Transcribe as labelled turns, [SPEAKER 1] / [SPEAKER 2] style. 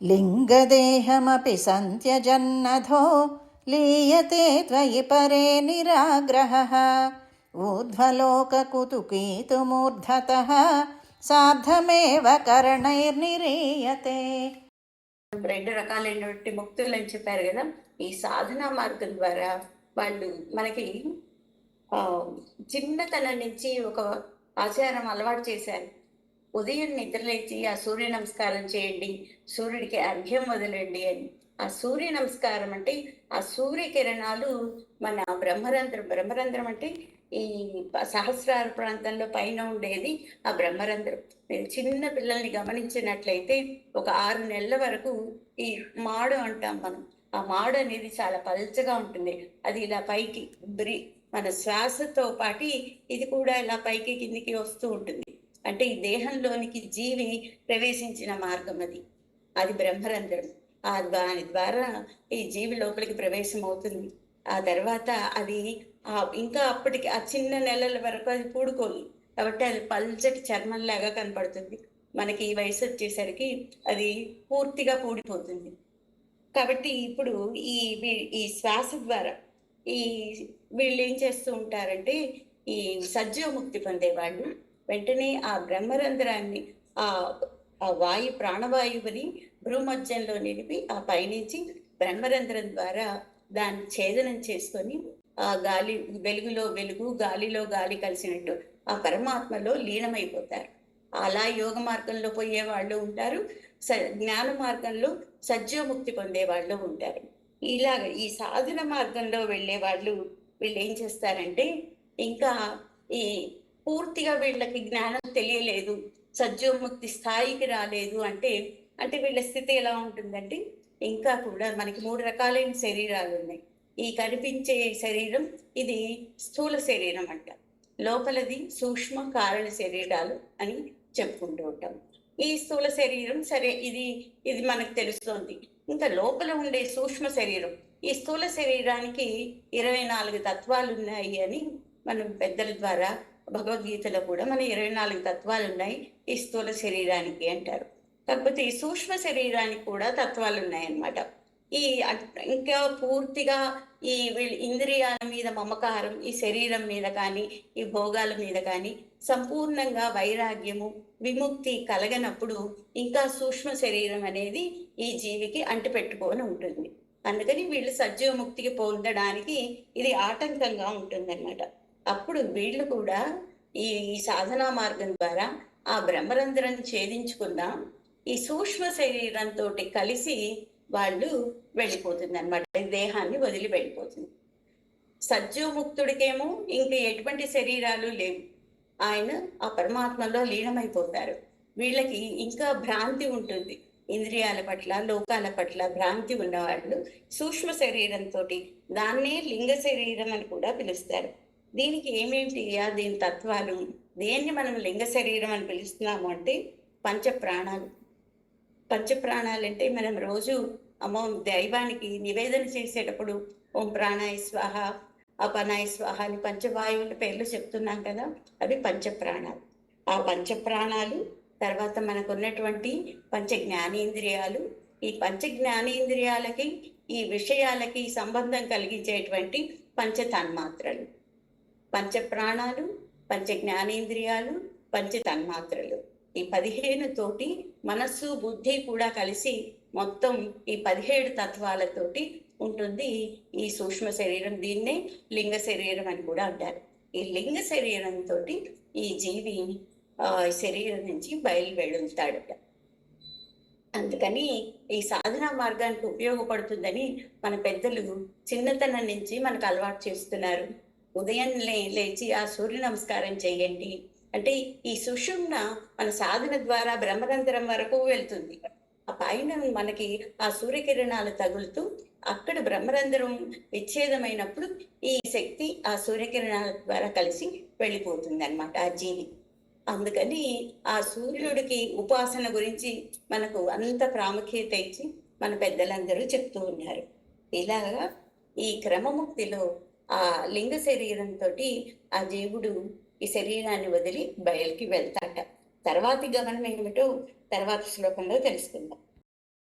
[SPEAKER 1] लिङ्गदेहमपि सन्त्यजन्नधो लीयते त्वयि परे निराग्रहः ऊर्ध्वलोककुतुकीतुमूर्धतः सार्धमेव करणैर्निरीयते
[SPEAKER 2] రెండు రకాలైనటువంటి ముక్తులు అని చెప్పారు కదా ఈ సాధనా మార్గం ద్వారా వాళ్ళు మనకి ఆ, చిన్నతనం నుంచి ఒక ఆచారం అలవాటు చేశారు ఉదయం నిద్రలేచి ఆ సూర్య నమస్కారం చేయండి సూర్యుడికి అర్ఘ్యం వదలండి అని. ఆ సూర్య నమస్కారం అంటే ఆ సూర్య కిరణాలు మన బ్రహ్మరంధ్రం బ్రహ్మరంధ్రం అంటే ఈ సహస్రార ప్రాంతంలో పైన ఉండేది ఆ బ్రహ్మరంధ్రం. మీరు చిన్న పిల్లల్ని గమనించినట్లయితే ఒక ఆరు నెలల వరకు ఈ మాడు అంటాం మనం. ఆ మాడు అనేది చాలా పల్చగా ఉంటుంది. అది ఇలా పైకి బ్రి మన శ్వాసతో పాటి ఇది కూడా ఇలా పైకి కిందికి వస్తూ ఉంటుంది. అంటే ఈ దేహంలోనికి జీవి ప్రవేశించిన మార్గం అది. అది బ్రహ్మరంధ్రం. ఆ దాని ద్వారా ఈ జీవి లోపలికి ప్రవేశం అవుతుంది. ఆ తర్వాత అది ఇంకా అప్పటికి ఆ చిన్న నెలల వరకు అది పూడుకోదు. కాబట్టి అది పల్చటి చర్మంలాగా కనపడుతుంది. మనకి ఈ వయసు వచ్చేసరికి అది పూర్తిగా పూడిపోతుంది. కాబట్టి ఇప్పుడు ఈ వీ- ఈ శ్వాస ద్వారా ఈ వీళ్ళు ఏం చేస్తూ ఉంటారంటే ఈ సజ్జీవముక్తి పొందేవాళ్ళు. వెంటనే ఆ బ్రహ్మరంధ్రాన్ని ఆ ఆ వాయు ప్రాణవాయువుని భూమధ్యంలో నిలిపి ఆ పైనుంచి బ్రహ్మరంధ్రం ద్వారా దాన్ని ఛేదనం చేసుకొని ఆ గాలి వెలుగులో వెలుగు గాలిలో గాలి కలిసినట్టు ఆ పరమాత్మలో లీనమైపోతారు. అలా యోగ మార్గంలో పోయే వాళ్ళు ఉంటారు. స జ్ఞాన మార్గంలో సజ్జోముక్తి పొందే వాళ్ళు ఉంటారు. ఇలాగ ఈ సాధన మార్గంలో వెళ్ళే వాళ్ళు వీళ్ళు ఏం చేస్తారంటే ఇంకా ఈ పూర్తిగా వీళ్ళకి జ్ఞానం తెలియలేదు సజ్జోముక్తి స్థాయికి రాలేదు అంటే అంటే వీళ్ళ స్థితి ఎలా ఉంటుందంటే ఇంకా కూడా మనకి మూడు రకాలైన శరీరాలు ఉన్నాయి. ఈ కనిపించే శరీరం ఇది స్థూల శరీరం అంట. లోపలది సూక్ష్మ కారణ శరీరాలు అని చెప్పుకుంటూ ఉంటాం. ఈ స్థూల శరీరం సరే ఇది ఇది మనకు తెలుస్తోంది. ఇంకా లోపల ఉండే సూక్ష్మ శరీరం ఈ స్థూల శరీరానికి ఇరవై నాలుగు తత్వాలు ఉన్నాయి అని మనం పెద్దల ద్వారా భగవద్గీతలో కూడా మన ఇరవై నాలుగు తత్వాలు ఉన్నాయి. ఈ స్థూల శరీరానికి అంటారు. కాకపోతే ఈ సూక్ష్మ శరీరానికి కూడా తత్వాలు ఉన్నాయన్నమాట. ఈ ఇంకా పూర్తిగా ఈ వీళ్ళ ఇంద్రియాల మీద మమకారం ఈ శరీరం మీద కానీ ఈ భోగాల మీద కానీ సంపూర్ణంగా వైరాగ్యము విముక్తి కలగనప్పుడు ఇంకా సూక్ష్మ శరీరం అనేది ఈ జీవికి అంటిపెట్టుకొని ఉంటుంది. అందుకని వీళ్ళు సజీవముక్తికి పొందడానికి ఇది ఆటంకంగా ఉంటుందన్నమాట. అప్పుడు వీళ్ళు కూడా ఈ ఈ సాధనా మార్గం ద్వారా ఆ బ్రహ్మరంధ్రాన్ని ఛేదించుకుందాం. ఈ సూక్ష్మ శరీరంతో కలిసి వాళ్ళు వెళ్ళిపోతుంది అనమాట దేహాన్ని వదిలి వెళ్ళిపోతుంది. సజ్జోముక్తుడికేమో ఇంక ఎటువంటి శరీరాలు లేవు. ఆయన ఆ పరమాత్మలో లీనమైపోతారు. వీళ్ళకి ఇంకా భ్రాంతి ఉంటుంది. ఇంద్రియాల పట్ల లోకాల పట్ల భ్రాంతి ఉన్నవాళ్ళు సూక్ష్మ శరీరంతో దాన్నే లింగ శరీరం అని కూడా పిలుస్తారు. దీనికి ఏమేంటి దీని తత్వాలు? దేన్ని మనం లింగ శరీరం అని పిలుస్తున్నాము అంటే పంచ ప్రాణాలు పంచ ప్రాణాలు అంటే మనం రోజు అమ్మో దైవానికి నివేదన చేసేటప్పుడు ఓం ప్రాణాయ స్వాహ అపనాయ స్వాహ అని పంచవాయువుల పేర్లు చెప్తున్నాం కదా అవి పంచ ప్రాణాలు ఆ పంచ ప్రాణాలు తర్వాత మనకు ఉన్నటువంటి పంచ జ్ఞానేంద్రియాలు ఈ పంచ జ్ఞానేంద్రియాలకి ఈ విషయాలకి సంబంధం కలిగించేటువంటి పంచ తన్మాత్రలు పంచ ప్రాణాలు పంచ జ్ఞానేంద్రియాలు పంచ తన్మాత్రలు ఈ పదిహేను తోటి మనస్సు బుద్ధి కూడా కలిసి మొత్తం ఈ పదిహేడు తత్వాలతోటి ఉంటుంది ఈ సూక్ష్మ శరీరం. దీన్నే లింగ శరీరం అని కూడా అంటారు. ఈ లింగ శరీరంతో ఈ జీవి శరీరం నుంచి బయలు వెళుతాడట అందుకని ఈ సాధన మార్గానికి ఉపయోగపడుతుందని మన పెద్దలు చిన్నతనం నుంచి మనకు అలవాటు చేస్తున్నారు. ఉదయం లే- లేచి ఆ సూర్య నమస్కారం చేయండి. అంటే ఈ సుషుమ్న మన సాధన ద్వారా బ్రహ్మరంధ్రం వరకు వెళ్తుంది. ఆ పైన మనకి ఆ సూర్యకిరణాలు తగులుతూ అక్కడ బ్రహ్మరంధ్రం విచ్ఛేదమైనప్పుడు ఈ శక్తి ఆ సూర్యకిరణాల ద్వారా కలిసి వెళ్ళిపోతుంది అనమాట ఆ జీవి. అందుకని ఆ సూర్యుడికి ఉపాసన గురించి మనకు అంత ప్రాముఖ్యత ఇచ్చి మన పెద్దలందరూ చెప్తూ ఉన్నారు. ఇలాగా ఈ క్రమముక్తిలో ఆ లింగ శరీరంతో ఆ జీవుడు ఈ శరీరాన్ని వదిలి బయలుకి వెళ్తాట. తర్వాతి గమనం ఏమిటో తర్వాత శ్లోకంలో తెలుసుకుందాం.